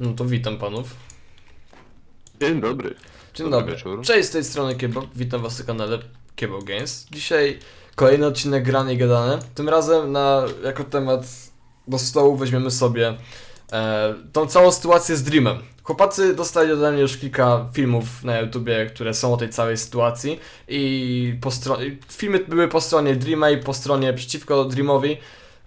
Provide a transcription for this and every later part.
No to witam panów. Dzień dobry. Dzień Dobry wieczór. Cześć, z tej strony Kiebo. Witam was na kanale Kiebo Games. Dzisiaj kolejny odcinek grane i gadane. Tym razem na, jako temat do stołu weźmiemy sobie e, tą całą sytuację z Dreamem. Chłopacy dostali ode mnie już kilka filmów na YouTubie, które są o tej całej sytuacji i po filmy były po stronie Dreama i po stronie przeciwko Dreamowi.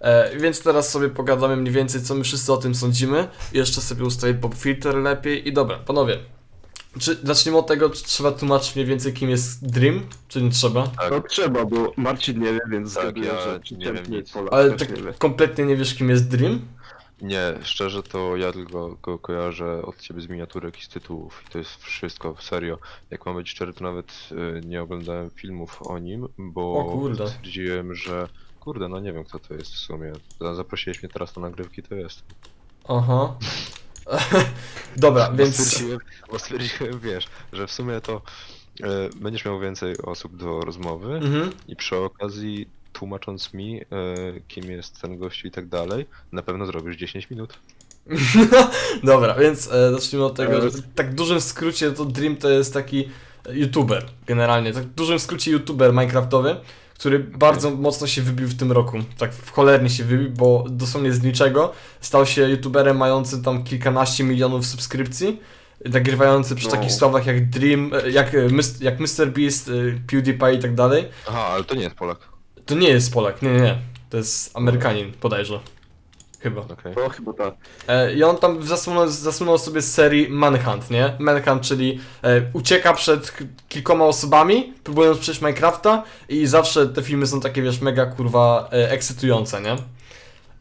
E, więc teraz sobie pogadamy mniej więcej, co my wszyscy o tym sądzimy. Jeszcze sobie ustawię pop filter lepiej. I dobra, panowie. Czy zaczniemy od tego, czy trzeba tłumaczyć mniej więcej, kim jest Dream, czy nie trzeba? Tak. No trzeba, bo Marcin nie wie, więc Tak, ja że nie wiem nic. Polak Ale też tak nie wie. kompletnie nie wiesz, kim jest Dream? Nie, szczerze to ja tylko go kojarzę od ciebie z miniaturek i z tytułów. I to jest wszystko, serio. Jak mam być szczery, to nawet y, nie oglądałem filmów o nim, bo O kurde. stwierdziłem, że kurde, no nie wiem kto to jest w sumie. Za- Zaprosiłeś mnie teraz na nagrywki, to jest. Aha. Dobra, Bo więc. stwierdziłem, bo stwierdziłem, wiesz, że w sumie to y, będziesz miał więcej osób do rozmowy Mhm. i przy okazji tłumacząc mi, y, kim jest ten gościu i tak dalej, na pewno zrobisz 10 minut. Dobra, więc e, zacznijmy od tego, Ale- że tak w dużym skrócie to Dream to jest taki youtuber generalnie, tak w dużym skrócie youtuber minecraftowy, który bardzo mocno się wybił w tym roku, tak w cholernie się wybił, bo dosłownie z niczego stał się youtuberem mającym tam kilkanaście milionów subskrypcji, nagrywający przy No. takich sławach jak Dream, e, jak, e, jak MrBeast, e, PewDiePie i tak dalej. Aha, ale to nie jest Polak. To nie jest Polak, nie, nie, nie. To jest Amerykanin, bodajże. Chyba. Okej. No chyba tak. E, I on tam zasunął, zasunął sobie z serii Manhunt, nie? Manhunt, czyli e, ucieka przed k- kilkoma osobami, próbując przejść Minecrafta i zawsze te filmy są takie, wiesz, mega kurwa e, ekscytujące, nie?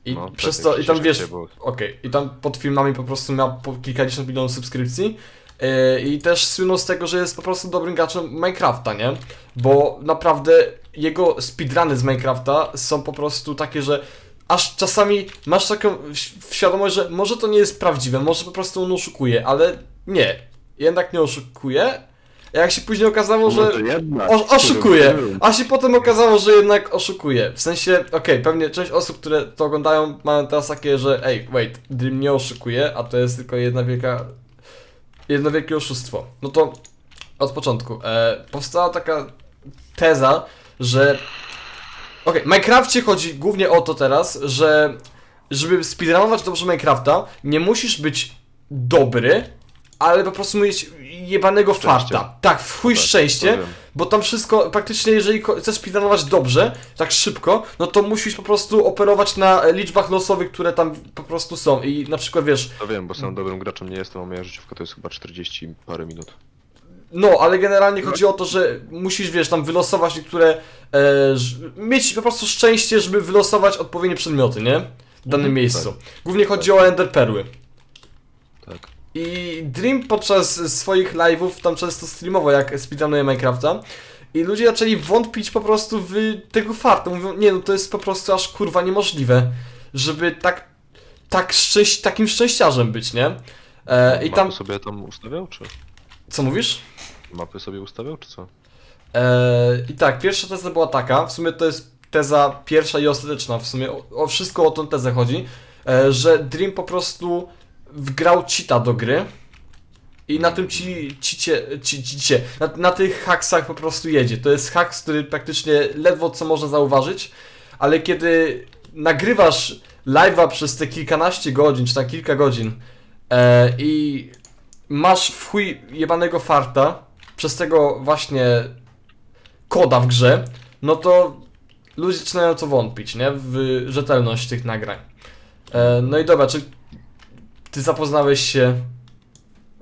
I No, przez tak to, jak i tam dzisiaj wiesz, było. okej, i tam pod filmami po prostu miał po kilkadziesiąt milionów subskrypcji e, i też słynął z tego, że jest po prostu dobrym graczem Minecrafta, nie? Bo naprawdę jego speedruny z Minecrafta są po prostu takie, że aż czasami masz taką świadomość, że może to nie jest prawdziwe, może po prostu on oszukuje, ale nie, jednak nie oszukuje. Jak się później okazało, że o, oszukuje, a się potem okazało, że jednak oszukuje. W sensie, okej, pewnie część osób, które to oglądają, mają teraz takie, że ej, wait, Dream nie oszukuje, a to jest tylko jedna wielka, jedno wielkie oszustwo. No to od początku. E, powstała taka teza, że okej, w Minecrafcie chodzi głównie o to teraz, że żeby speedrunować dobrze Minecrafta, nie musisz być dobry, ale po prostu mieć jebanego Szczęście. farta. Tak, w chuj Tak, szczęście, to wiem. bo tam wszystko, praktycznie jeżeli chcesz speedrunować dobrze, tak szybko, no to musisz po prostu operować na liczbach losowych, które tam po prostu są i na przykład wiesz, To wiem, bo sam dobrym graczem nie jestem, a moja życiówka to jest chyba 40 parę minut. No, ale generalnie chodzi o to, że musisz, wiesz, tam wylosować niektóre, e, mieć po prostu szczęście, żeby wylosować odpowiednie przedmioty, nie? W danym Mhm, miejscu. Głównie chodzi o Ender Perły. Tak. I Dream podczas swoich live'ów tam często streamował, jak speedrunuje Minecrafta. I ludzie zaczęli wątpić po prostu w tego farta. Mówią, nie no to jest po prostu aż kurwa niemożliwe, żeby tak, tak szczęś, takim szczęściarzem być, nie? E, I tam, sobie tam ustawiał, czy? co mówisz? Mapy sobie ustawiał, czy co? E, I tak, pierwsza teza była taka, w sumie to jest teza pierwsza i ostateczna, w sumie o, o wszystko o tą tezę chodzi, e, że Dream po prostu wgrał cheata do gry i na tym ci, cicie, ci, cicie, na, na tych haksach po prostu jedzie. To jest haks, który praktycznie ledwo co można zauważyć, ale kiedy nagrywasz live'a przez te kilkanaście godzin, czy tam kilka godzin e, i masz w chuj jebanego farta przez tego właśnie koda w grze, no to ludzie zaczynają to wątpić, nie? W rzetelność tych nagrań. E, no i dobra, czy ty zapoznałeś się,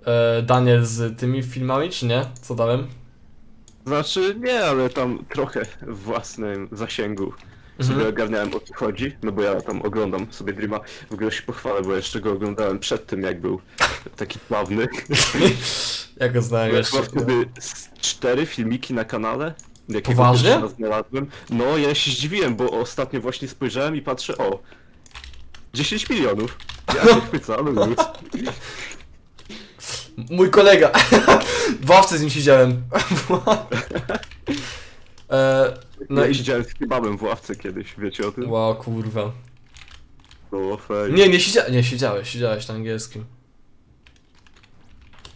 e, Daniel, z tymi filmami, czy nie? Co dałem? Znaczy nie, ale tam trochę w własnym zasięgu sobie Mhm. ogarniałem o co chodzi, no bo ja tam oglądam sobie Dreama. W ogóle się pochwalę, bo jeszcze go oglądałem przed tym, jak był taki sławny. Jak go znałem Ja jeszcze? chyba wtedy z cztery filmiki na kanale. jakiego Poważnie? pierwszy raz Znalazłem. No, ja się zdziwiłem, bo ostatnio właśnie spojrzałem i patrzę, o, 10 milionów. Ja się chwycę, ale luz. Mój kolega. W ławce z nim siedziałem. e, No no i siedziałem z kebabem w ławce kiedyś, wiecie o tym? Wow, kurwa. Było fajnie. Nie, nie siedziałeś, nie siedziałeś, siedziałeś na angielskim.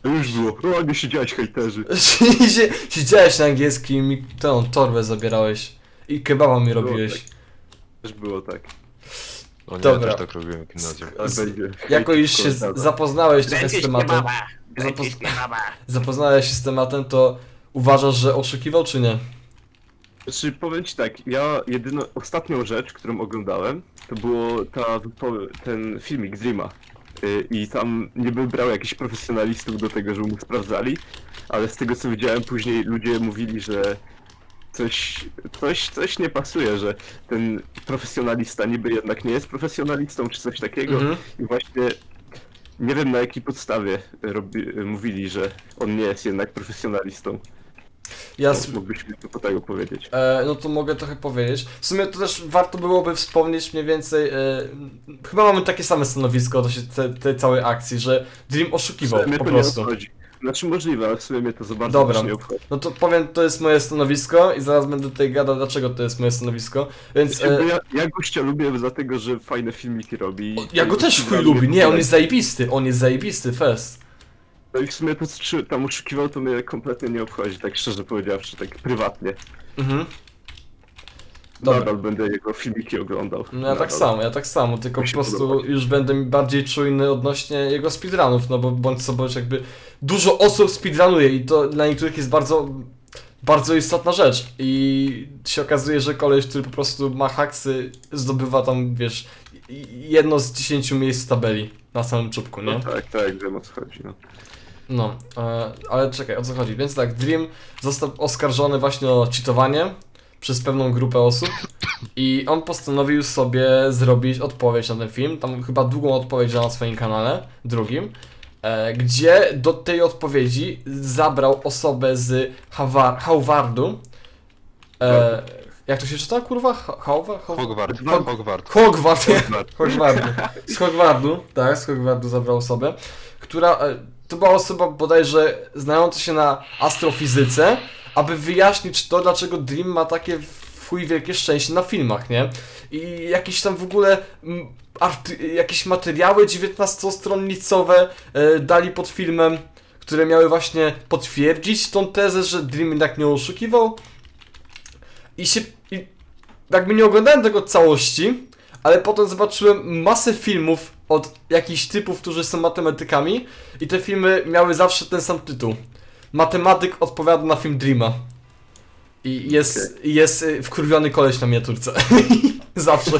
To już było. O, nie siedziałeś hejterzy. Sie- Siedziałeś na angielskim i tę torbę zabierałeś. I kebaba mi robiłeś. Też było tak. O nie, Dobra. ja też tak robiłem w gimnazjum. Ale Z- będzie. Jako już się z- zapoznałeś trochę z tematem. Zapoz... Zapoznałeś się z tematem, to uważasz, że oszukiwał czy nie? Znaczy, powiem ci tak, ja jedyną, ostatnią rzecz, którą oglądałem, to było ta, wypo- ten filmik Dreama. Y, I tam niby brał jakichś profesjonalistów do tego, żeby mu sprawdzali, ale z tego co widziałem później ludzie mówili, że coś, coś, coś nie pasuje, że ten profesjonalista niby jednak nie jest profesjonalistą, czy coś takiego. Mhm. I właśnie nie wiem na jakiej podstawie robi, mówili, że on nie jest jednak profesjonalistą. Ja s- Mógłbyś mi to tego powiedzieć. E, no to mogę trochę powiedzieć. W sumie to też warto byłoby wspomnieć mniej więcej. E, chyba mamy takie same stanowisko odnośnie te- tej całej akcji, że Dream oszukiwał W sumie po to prostu. nie obchodzi. Znaczy możliwe, ale w sumie mnie to za bardzo Dobra. też nie obchodzi. No to powiem, to jest moje stanowisko i zaraz będę tutaj gadał, dlaczego to jest moje stanowisko. Więc. Jakby E, ja, ja gościa lubię dlatego, że fajne filmiki robi. ja go też chuj lubię. Nie, on jest zajebisty. On jest zajebisty, fest. No i w sumie to, czy tam oszukiwał, to mnie kompletnie nie obchodzi, tak szczerze powiedziawszy, tak prywatnie. Mhm. Dobra. Nadal będę jego filmiki oglądał. No ja tak Nadal. samo, ja tak samo, tylko Mi po się prostu podoba. już będę bardziej czujny odnośnie jego speedrunów, no bo bądź co bądź jakby dużo osób speedrunuje i to dla niektórych jest bardzo, bardzo istotna rzecz i się okazuje, że koleś, który po prostu ma haksy, zdobywa tam, wiesz, jedno z dziesięciu miejsc w tabeli na samym czubku, nie? No tak, tak, wiem o co chodzi, no. No, e, ale czekaj, o co chodzi? Więc tak, Dream został oskarżony właśnie o cheatowanie przez pewną grupę osób i on postanowił sobie zrobić odpowiedź na ten film, tam chyba długą odpowiedź na swoim kanale, drugim, e, gdzie do tej odpowiedzi zabrał osobę z Hawar-. E, jak to się czyta, kurwa? Ha- Howard? Hogwart, Hog- Hogwart. Hogwart. Z Hogwartu, tak, z Hogwartu zabrał osobę, która, e, to była osoba bodajże znająca się na astrofizyce, aby wyjaśnić to, dlaczego Dream ma takie chuj wielkie szczęście na filmach, nie? I jakieś tam w ogóle mm, jakieś materiały 19-stronnicowe e, dali pod filmem, które miały właśnie potwierdzić tą tezę, że Dream jednak nie oszukiwał. I się, i jakby nie oglądałem tego całości, ale potem zobaczyłem masę filmów od jakichś typów, którzy są matematykami i te filmy miały zawsze ten sam tytuł. Matematyk odpowiada na film Dreama. I jest, i jest y, wkurwiony koleś na miniaturce. zawsze.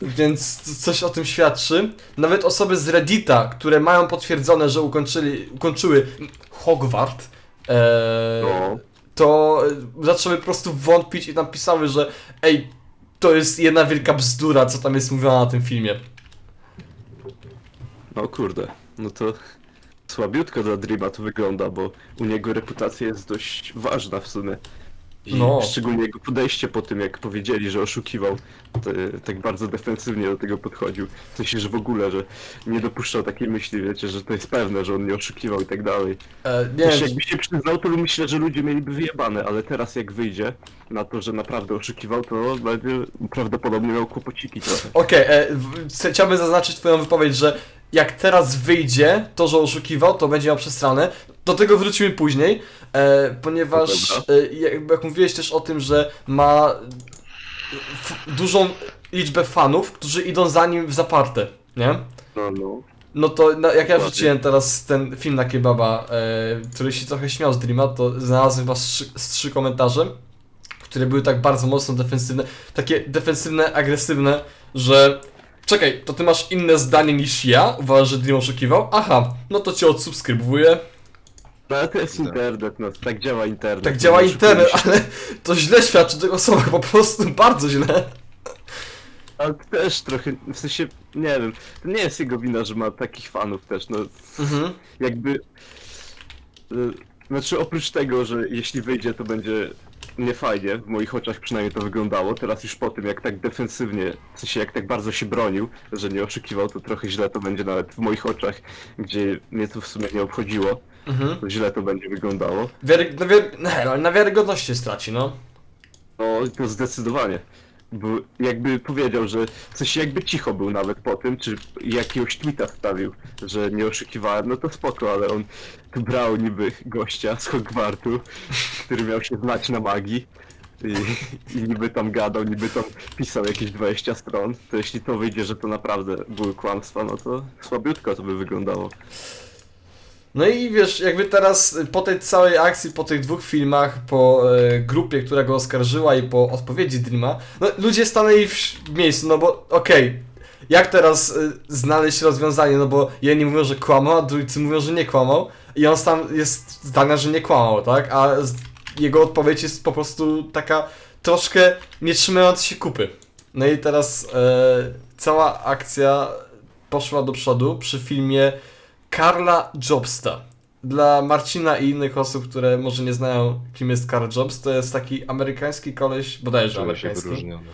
Więc coś o tym świadczy. Nawet osoby z Reddita, które mają potwierdzone, że ukończyli, ukończyły Hogwart, e, No. to e, zaczęły po prostu wątpić i napisały, że ej, to jest jedna wielka bzdura, co tam jest mówione na tym filmie. No kurde, no to słabiutko dla Dreama to wygląda, bo u niego reputacja jest dość ważna w sumie. I No. szczególnie jego podejście po tym, jak powiedzieli, że oszukiwał, to, e, tak bardzo defensywnie do tego podchodził. W sensie, że w ogóle, że nie dopuszczał takiej myśli, wiecie, że to jest pewne, że on nie oszukiwał i tak dalej. E, nie Też wiem, jakby się przyznał, to myślę, że ludzie mieliby wyjebane, ale teraz jak wyjdzie na to, że naprawdę oszukiwał, to będzie prawdopodobnie miał kłopociki trochę. Okej, e, w- chcę- chciałbym zaznaczyć twoją wypowiedź, że jak teraz wyjdzie to, że oszukiwał, to będzie miał przestranę. Do tego wrócimy później, e, ponieważ e, jak, jak mówiłeś też o tym, że ma f, dużą liczbę fanów, którzy idą za nim w zaparte, nie? No, no. No to na, jak ja wrzuciłem teraz ten film na kebaba, e, który się trochę śmiał z Dreama, to znalazłem chyba trzy, z trzy komentarze, które były tak bardzo mocno defensywne, takie defensywne, agresywne, że czekaj, to ty masz inne zdanie niż ja, uważasz, że Dream oszukiwał? Aha, no to cię odsubskrybuję. No to jest internet, no tak działa internet. Tak działa Nie internet, oszukujmy się. ale to źle świadczy tego słowa, po prostu bardzo źle. Ale też trochę, w sensie, nie wiem, to nie jest jego wina, że ma takich fanów też, no Mhm. jakby... y, Znaczy oprócz tego, że jeśli wyjdzie to będzie niefajnie, w moich oczach przynajmniej to wyglądało, teraz już po tym jak tak defensywnie, w sensie jak tak bardzo się bronił, że nie oszukiwał, to trochę źle to będzie nawet w moich oczach, gdzie mnie to w sumie nie obchodziło, Mhm. to źle to będzie wyglądało. Wiary, na, wiary, nie, ale na wiarygodności straci, no. No to zdecydowanie. Bo jakby powiedział, że coś jakby cicho był nawet po tym, czy jakiegoś tweeta wstawił, że nie oszukiwałem, no to spoko, ale on tu brał niby gościa z Hogwartu, który miał się znać na magii i, i niby tam gadał, niby tam pisał jakieś 20 stron, to jeśli to wyjdzie, że to naprawdę były kłamstwa, no to słabiutko to by wyglądało. No i wiesz, jakby teraz y, po tej całej akcji, po tych dwóch filmach, po e, grupie, która go oskarżyła i po odpowiedzi Dreama, no ludzie stanęli w miejscu, no bo okej, jak teraz y, znaleźć rozwiązanie, no bo jedni mówią, że kłamał, a drudzy mówią, że nie kłamał i on tam jest zdania, że nie kłamał, tak? A z, jego odpowiedź jest po prostu taka troszkę nie trzymając się kupy. No i teraz e, cała akcja poszła do przodu przy filmie Karla Jobsta. Dla Marcina i innych osób, które może nie znają, kim jest Karl Jobs, to jest taki amerykański koleś, bodajże Czuję się amerykański. wyróżniony.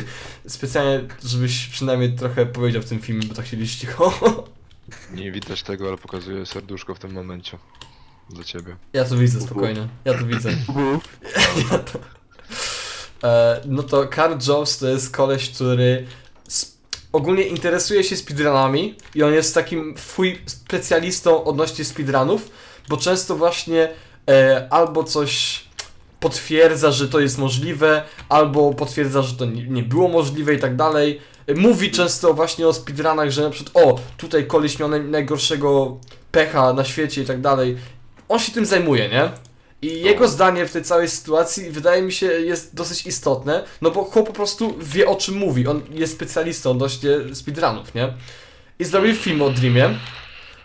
Specjalnie, żebyś przynajmniej trochę powiedział w tym filmie, bo tak siedzisz cicho. Nie widać tego, ale pokazuję serduszko w tym momencie. Dla ciebie. Ja to widzę, spokojnie. Ja to widzę. Ja to... E, no to Karl Jobs to jest koleś, który ogólnie interesuje się speedrunami i on jest takim fuj specjalistą odnośnie speedrunów, bo często właśnie e, albo coś potwierdza, że to jest możliwe, albo potwierdza, że to nie, nie było możliwe i tak dalej. E, Mówi często właśnie o speedrunach, że na przykład o, tutaj koleś miał naj, najgorszego pecha na świecie i tak dalej. On się tym zajmuje, nie? I jego zdanie w tej całej sytuacji wydaje mi się jest dosyć istotne, no bo chłop po prostu wie o czym mówi. On jest specjalistą odnośnie speedrunów, nie? I zrobił film o Dreamie.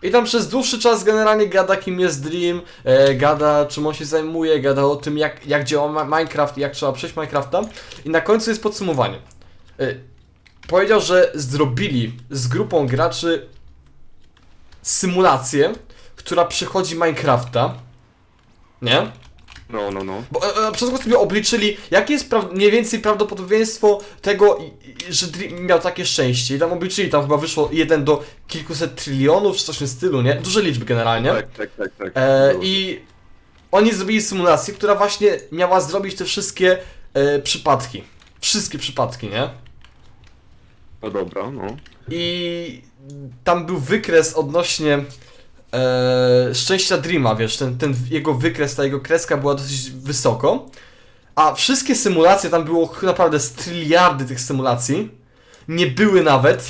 I tam przez dłuższy czas generalnie gada kim jest Dream, e, gada czym on się zajmuje, gada o tym jak, jak działa Ma- Minecraft i jak trzeba przejść Minecrafta. I na końcu jest podsumowanie. E, powiedział, że zrobili z grupą graczy symulację, która przechodzi Minecrafta. Nie? No, no, no. Bo e, e, przez to sobie obliczyli, jakie jest pra- mniej więcej prawdopodobieństwo tego, i- i- że Dream miał takie szczęście. I tam obliczyli, tam chyba wyszło 1 do kilkuset trylionów, czy coś w tym stylu, nie? Duże liczby generalnie. Tak, tak, tak, tak. E, Było. I oni zrobili symulację, która właśnie miała zrobić te wszystkie e, przypadki. Wszystkie przypadki, nie? No dobra, no. I tam był wykres odnośnie e, szczęścia Dreama, wiesz, ten, ten jego wykres, ta jego kreska była dosyć wysoko. A wszystkie symulacje, tam było naprawdę z tryliardy tych symulacji, nie były nawet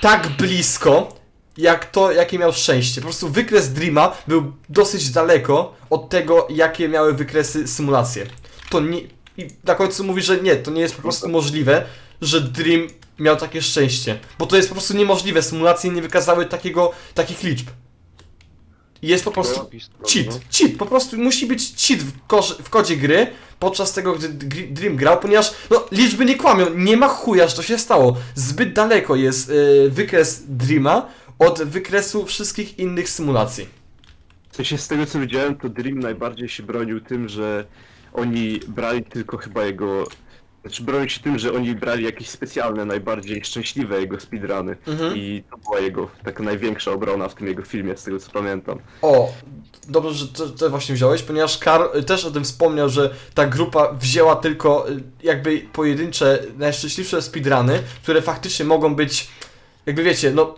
tak blisko, jak to, jakie miał szczęście. Po prostu wykres Dreama był dosyć daleko od tego, jakie miały wykresy symulacje. To nie... I na końcu mówi, że nie, to nie jest po prostu możliwe, że Dream miał takie szczęście. Bo to jest po prostu niemożliwe. Symulacje nie wykazały takiego, takich liczb. Jest po prostu cheat, cheat, po prostu musi być cheat w, korze- w kodzie gry podczas tego, gdy Dream grał, ponieważ no, liczby nie kłamią, nie ma chuja, że to się stało. Zbyt daleko jest y, wykres Dreama od wykresu wszystkich innych symulacji. W sensie z tego co widziałem, to Dream najbardziej się bronił tym, że oni brali tylko chyba jego... Znaczy bronił się tym, że oni brali jakieś specjalne, najbardziej szczęśliwe jego speedruny. Mhm. I to była jego taka największa obrona w tym jego filmie, z tego co pamiętam. O, dobrze, że to, to właśnie wziąłeś, ponieważ Karl y, też o tym wspomniał, że ta grupa wzięła tylko y, jakby pojedyncze, najszczęśliwsze speedruny, które faktycznie mogą być, jakby wiecie, no,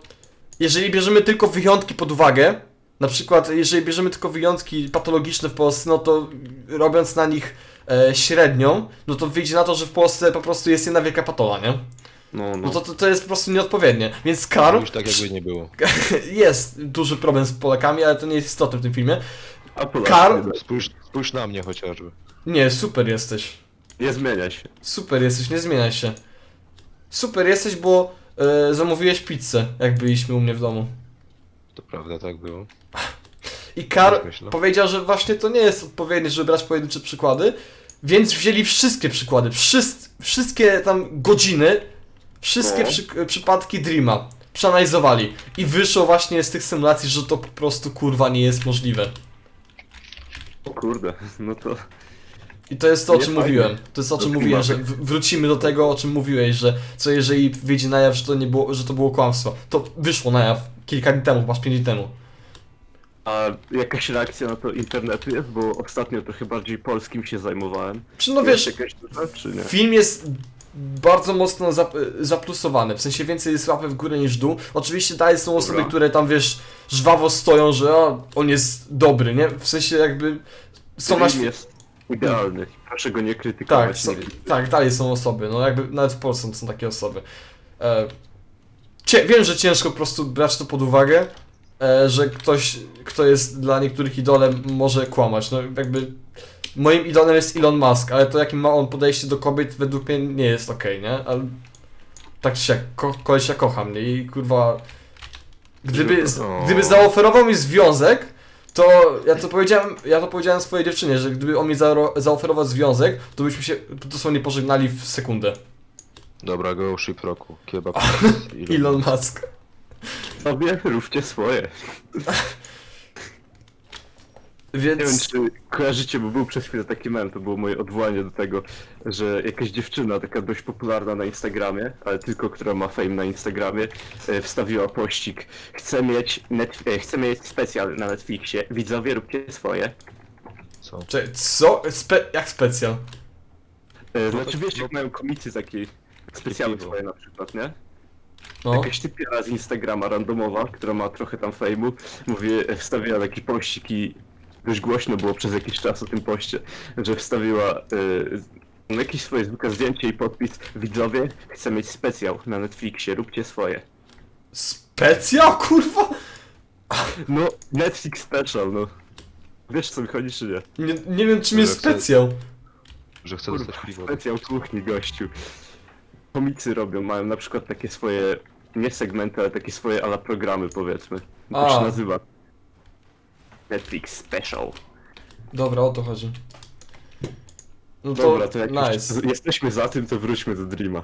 jeżeli bierzemy tylko wyjątki pod uwagę, na przykład jeżeli bierzemy tylko wyjątki patologiczne w Polsce, no to robiąc na nich e, średnią, no to wyjdzie na to, że w Polsce po prostu jest jedna wielka patola, nie? No, no. No to, to, to jest po prostu nieodpowiednie. Więc Karl, Już tak jakby nie było. jest duży problem z Polakami, ale to nie jest istotne w tym filmie. A Polacy Karl- nie, Spójrz, spójrz na mnie chociażby. Nie, super jesteś. nie zmienia się. Super jesteś, nie zmieniaj się. Super jesteś, bo e, zamówiłeś pizzę, jak byliśmy u mnie w domu. To prawda, tak było. I Karl Tak myślę. powiedział, że właśnie to nie jest odpowiednie, żeby brać pojedyncze przykłady, więc wzięli wszystkie przykłady, wszys- wszystkie tam godziny, wszystkie No. przy- przypadki Dreama przeanalizowali i wyszło właśnie z tych symulacji, że to po prostu kurwa nie jest możliwe. O kurde, no to... I to jest to, o czym fajnie. mówiłem. To jest to, o Do czym mówiłem, że klimatu. w- wrócimy do tego, o czym mówiłeś, że co jeżeli wyjdzie na jaw, że to nie było, że to było kłamstwo. To wyszło na jaw kilka dni temu, masz 5 dni temu. A jakaś reakcja na to internetu jest? Bo ostatnio trochę bardziej polskim się zajmowałem. Czy no Jest wiesz, jakaś duża, czy nie? film jest bardzo mocno zap, zaplusowany, w sensie więcej jest łapy w górę niż w dół. Oczywiście dalej są osoby, Dobra. które tam wiesz, żwawo stoją, że o, on jest dobry, nie? W sensie jakby są na Dream świe- jest idealny. Proszę go nie Tak, krytykować. są, nigdy. tak, dalej są osoby, no jakby nawet w Polsce są takie osoby. E, cie, wiem, że ciężko po prostu brać to pod uwagę, że ktoś, kto jest dla niektórych idolem, może kłamać. No jakby moim idolem jest Elon Musk, ale to jakim ma on podejście do kobiet według mnie nie jest okej, nie? Ale tak czy siak, ko koleś ja kocham, nie? I kurwa... Gdyby, gdyby zaoferował mi związek, to ja to powiedziałem, ja to powiedziałem swojej dziewczynie, że gdyby on mi zaoferował związek, to byśmy się dosłownie pożegnali w sekundę. Dobra, go ship roku. Kebab. Elon Musk. Sobie róbcie swoje. Nie wiem, Więc... czy kojarzycie, bo był przez chwilę taki mem, to było moje odwołanie do tego, że jakaś dziewczyna, taka dość popularna na Instagramie, ale tylko która ma fame na Instagramie, e, wstawiła pościg. Chcę mieć, net, e, chcę mieć specjal na Netflixie, widzowie róbcie swoje. Co? Czekaj, co? Spe jak specjal? E, Znaczy to- wiesz, no- jak mają komicy takie specjalne swoje na przykład, nie? No. Jakaś typiara z Instagrama randomowa, która ma trochę tam fejmu, mówi, e, wstawiła taki pościg i dość głośno było przez jakiś czas o tym poście, że wstawiła e, no, jakieś swoje zwykłe zdjęcie i podpis Widzowie, chcę mieć specjal na Netflixie, róbcie swoje. Specjal, kurwa? No, Netflix Special, no. Wiesz co mi chodzi, czy nie? Nie, nie wiem czym jest Że chce- specjal. Że chcę Kurwa, dostać piwo. specjal kuchni, gościu. Komicy robią, mają na przykład takie swoje, nie segmenty, ale takie swoje ala programy, powiedzmy. To A. się nazywa. Netflix Special. Dobra, o to chodzi. No to, Dobra, to jak nice. już jesteśmy za tym, to wróćmy do Dreama.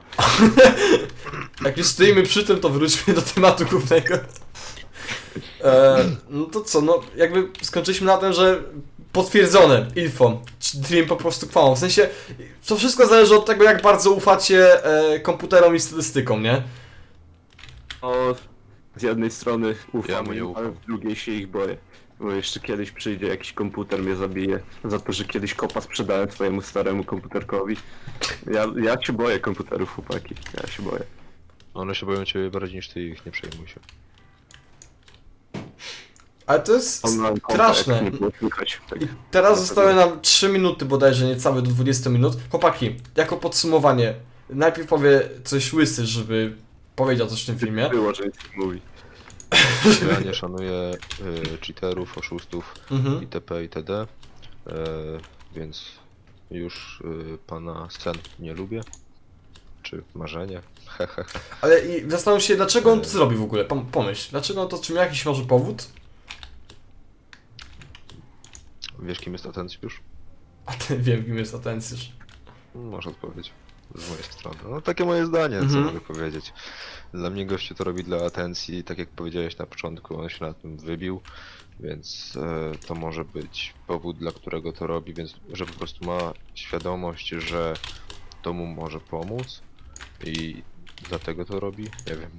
Jak już stoimy przy tym, to wróćmy do tematu głównego. E, no to co, no jakby skończyliśmy na tym, że potwierdzone info. Dream po prostu kłamał. W sensie, to wszystko zależy od tego, jak bardzo ufacie e, komputerom i statystykom, nie? O, z jednej strony ufam, Ja mu nie im, ufam. ale z drugiej się ich boję. Bo jeszcze kiedyś przyjdzie jakiś komputer mnie zabije za to, że kiedyś kopa sprzedałem swojemu staremu komputerkowi. Ja, ja się boję komputerów, chłopaki. Ja się boję. One się boją ciebie bardziej niż ty ich, nie przejmuj się. Ale to jest Online straszne. jak nie było słychać. Tak. I teraz zostały nam 3 minuty bodajże, niecałe do 20 minut. Chłopaki, jako podsumowanie, najpierw powie coś łysy, żeby powiedział coś w tym filmie. Było, że nic nie mówi. Ja nie szanuję y, cheaterów, oszustów Mhm. itp. itd. E, więc już y, pana scen nie lubię. Czy marzenie? Ale i zastanów się, dlaczego on to zrobi w ogóle. Pom- pomyśl, dlaczego on to, czy miał jakiś może powód? Wiesz kim jest atencjusz? A ten wiem, kim jest atencjusz. Masz odpowiedź z mojej strony. No takie moje zdanie, co Mhm. mogę powiedzieć. Dla mnie gościu to robi dla atencji, tak jak powiedziałeś na początku, on się na tym wybił, więc e, to może być powód, dla którego to robi, więc że po prostu ma świadomość, że to mu może pomóc i dlatego to robi, nie wiem.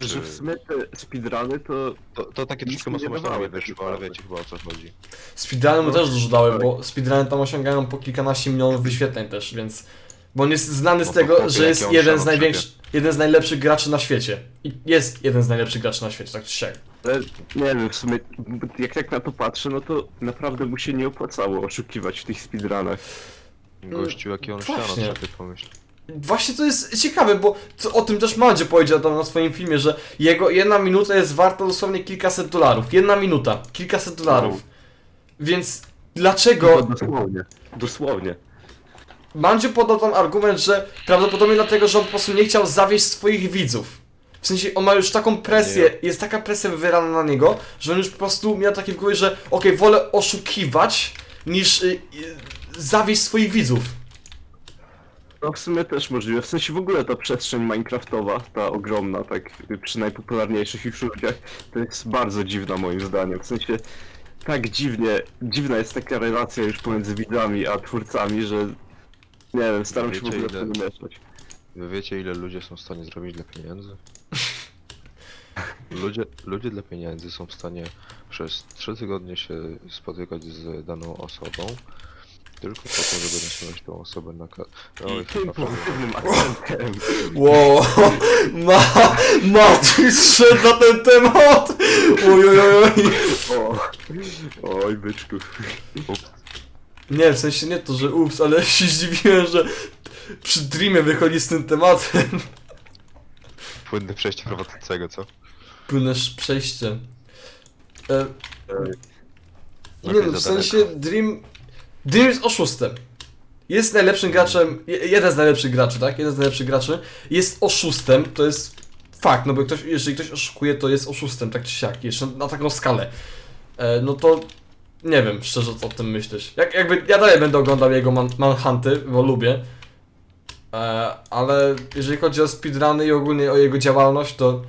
Że w sumie te speedruny to To, to takie Nic troszkę mi nie mocno dawały wyszło, ale wiecie chyba o co chodzi. Speedruny mu No, też dużo dały, tak. bo speedruny tam osiągają po kilkanaście milionów wyświetleń też, więc... Bo on jest znany z No, tego, chłopie, że jest on jeden z siano największych, jeden z najlepszych graczy na świecie. I jest jeden z najlepszych graczy na świecie, tak czy siak. Ale nie wiem, w sumie jak tak na to patrzę, no to naprawdę mu się nie opłacało oszukiwać w tych speedrunach. Gościu, jakie on Właśnie. ściano, trzeba pomyśl. Właśnie to jest ciekawe, bo o tym też Mandzie powiedział tam na swoim filmie, że jego jedna minuta jest warta dosłownie kilkaset dolarów. Jedna minuta, kilkaset dolarów. Więc dlaczego Dosłownie. Dosłownie. Mandzie podał tam argument, że prawdopodobnie dlatego, że on po prostu nie chciał zawieść swoich widzów. W sensie on ma już taką presję, jest taka presja wywierana na niego, że on już po prostu miał takie w głowie, że okej, wolę oszukiwać niż y, y, zawieść swoich widzów. No w sumie też możliwe. W sensie w ogóle ta przestrzeń minecraftowa, ta ogromna, tak przy najpopularniejszych już ludziach, to jest bardzo dziwna moim zdaniem. W sensie tak dziwnie, dziwna jest taka relacja już pomiędzy widzami a twórcami, że nie wiem, staram się w Wiecie, ogóle ile- w to nie mieszać. Wy wiecie ile ludzie są w stanie zrobić dla pieniędzy? Ludzie, ludzie dla pieniędzy są w stanie przez 3 tygodnie się spotykać z daną osobą tylko po to, żeby nasunąć tą osobę na ka... I Oj, tym pozytywnym akcentem. Wow, ma, Maciej zszedł na ten temat! Oj, oj, oj, oj. O, oj, byczku. Nie, w sensie nie to, że ups, ale się zdziwiłem, że przy Dreamie wychodzi z tym tematem. Płynne przejście prowadzącego, co? Płynne przejście. E, nie no, w za daleko. sensie Dream... Dream jest oszustem. Jest najlepszym graczem, je- jeden z najlepszych graczy, tak? Jeden z najlepszych graczy. Jest oszustem, to jest fakt, no bo ktoś, jeżeli ktoś oszukuje, to jest oszustem, tak czy siak, jeszcze na taką skalę. E, no to nie wiem szczerze co o tym myśleć. Jak, jakby ja dalej będę oglądał jego man, manhunty, bo lubię. E, ale jeżeli chodzi o speedruny i ogólnie o jego działalność, to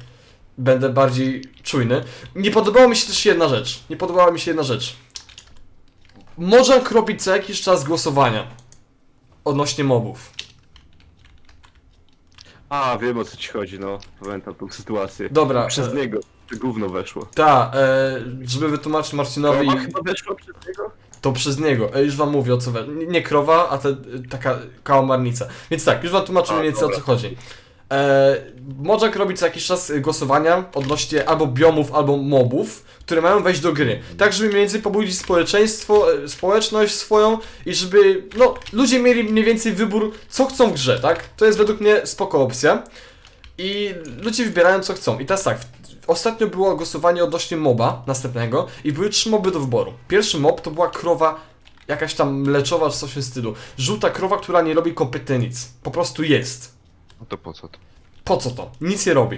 będę bardziej czujny. Nie podobała mi się też jedna rzecz. Nie podobała mi się jedna rzecz. Można robić co jakiś czas głosowania odnośnie mobów. A, wiem o co ci chodzi, no. Pamiętam tą sytuację. Dobra, Przez e, niego gówno weszło. ta, e, żeby wytłumaczyć Marcinowi, Krowa chyba weszła przez niego? to przez niego. E, już wam mówię o co we... Nie, krowa, a te, e, taka kałamarnica. Więc tak, już wam tłumaczę mniej więcej o co chodzi. E, można robić co jakiś czas głosowania odnośnie albo biomów, albo mobów, które mają wejść do gry. Tak, żeby mniej więcej pobudzić społeczeństwo, e, społeczność swoją i żeby, no, ludzie mieli mniej więcej wybór, co chcą w grze, tak? To jest według mnie spoko opcja. I ludzie wybierają co chcą. I teraz tak, ostatnio było głosowanie odnośnie moba następnego i były trzy moby do wyboru. Pierwszy mob to była krowa jakaś tam mleczowa czy coś w stylu. Żółta krowa, która nie robi kompletnie nic. Po prostu jest. No to po co to? Po co to? Nic nie robi.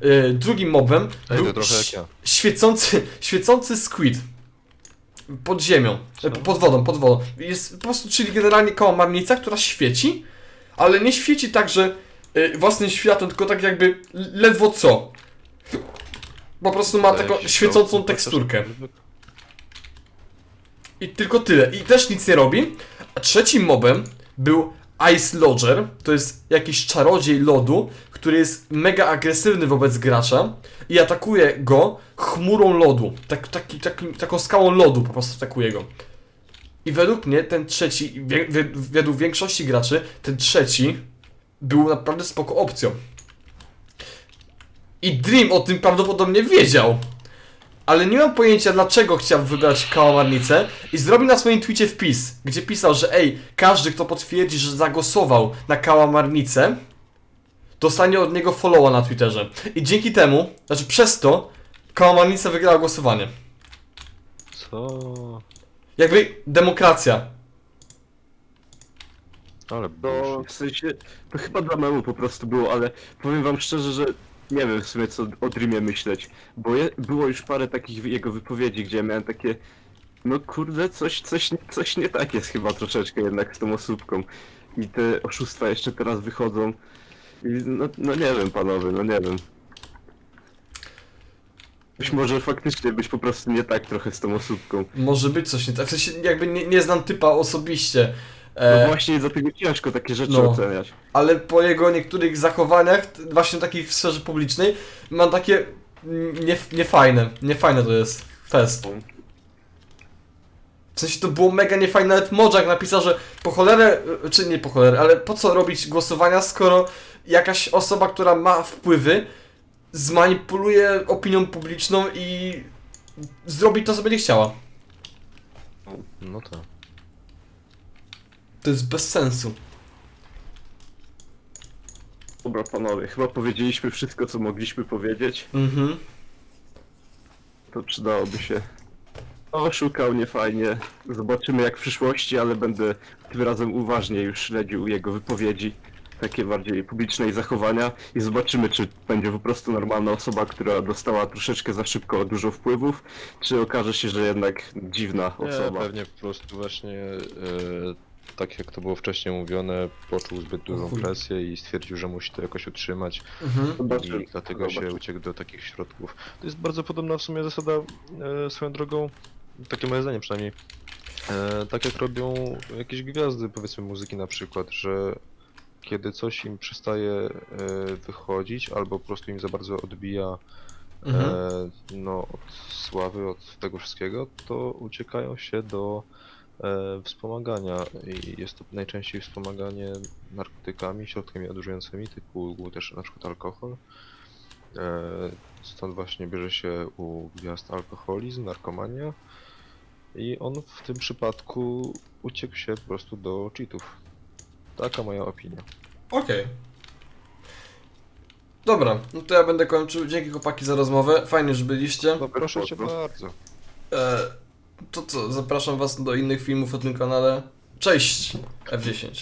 Yy, drugim mobem Ej, był to trochę jak ja. świecący, świecący squid. Pod ziemią, e, pod wodą, pod wodą. Jest po prostu, czyli generalnie kałamarnica, która świeci, ale nie świeci tak, że y, własnym światłem, tylko tak jakby ledwo co. Po prostu ma Wydaje taką świecącą teksturkę. I tylko tyle. I też nic nie robi. A trzecim mobem był Ice Lodger. To jest jakiś czarodziej lodu, który jest mega agresywny wobec gracza i atakuje go chmurą lodu. Tak, taki, taki, taką skałą lodu po prostu atakuje go. I według mnie ten trzeci, według większości graczy, ten trzeci był naprawdę spoko opcją. I Dream o tym prawdopodobnie wiedział. Ale nie mam pojęcia dlaczego chciał wybrać kałamarnicę i zrobił na swoim tweetie wpis, gdzie pisał, że ej, każdy kto potwierdzi, że zagłosował na kałamarnicę, dostanie od niego followa na Twitterze. I dzięki temu, znaczy przez to, kałamarnica wygrała głosowanie. Co? Jakby demokracja. Ale bullshit. w sensie, to chyba dla memu po prostu było, ale powiem wam szczerze, że nie wiem w sumie co o Dreamie myśleć, bo je, było już parę takich jego wypowiedzi, gdzie miałem takie, no kurde, coś, coś, coś nie tak jest chyba troszeczkę jednak z tą osóbką i te oszustwa jeszcze teraz wychodzą i no, no nie wiem panowie, no nie wiem. Być może faktycznie być po prostu nie tak trochę z tą osóbką. Może być coś nie tak. W sensie jakby nie, nie znam typa osobiście. No E, właśnie dlatego ciężko takie rzeczy no. oceniać. ale po jego niektórych zachowaniach, t- właśnie takich w sferze publicznej, mam takie mm, nie, niefajne. Niefajne to jest. Fest. W sensie to było mega niefajne, nawet Mojak napisał, że po cholerę, y, czy nie po cholerę, ale po co robić głosowania, skoro jakaś osoba, która ma wpływy, zmanipuluje opinią publiczną i zrobi to, co będzie chciała. No to. To jest bez sensu. Dobra panowie, chyba powiedzieliśmy wszystko co mogliśmy powiedzieć. Mhm. To przydałoby się. O, szukał niefajnie. Zobaczymy jak w przyszłości, ale będę tym razem uważnie już śledził jego wypowiedzi. Takie bardziej publiczne i zachowania i zobaczymy, czy będzie po prostu normalna osoba, która dostała troszeczkę za szybko dużo wpływów, czy okaże się, że jednak dziwna Nie, osoba. pewnie po prostu właśnie e, tak jak to było wcześniej mówione, poczuł zbyt dużą chuj. presję i stwierdził, że musi to jakoś utrzymać Mhm. I dlatego się uciekł do takich środków. To jest bardzo podobna w sumie zasada e, swoją drogą, takie moje zdanie przynajmniej. E, tak jak robią jakieś gwiazdy, powiedzmy muzyki na przykład, że kiedy coś im przestaje e, wychodzić albo po prostu im za bardzo odbija Mhm. e, no, od sławy, od tego wszystkiego, to uciekają się do e, wspomagania i jest to najczęściej wspomaganie narkotykami, środkami odurzającymi typu też na przykład alkohol. E, stąd właśnie bierze się u gwiazd alkoholizm, narkomania i on w tym przypadku uciekł się po prostu do cheatów. Taka moja opinia. Okej. Dobra, no to ja będę kończył. Dzięki chłopaki za rozmowę. Fajnie, że byliście. No proszę cię bardzo. E, to co, zapraszam was do innych filmów o tym kanale. Cześć! F10.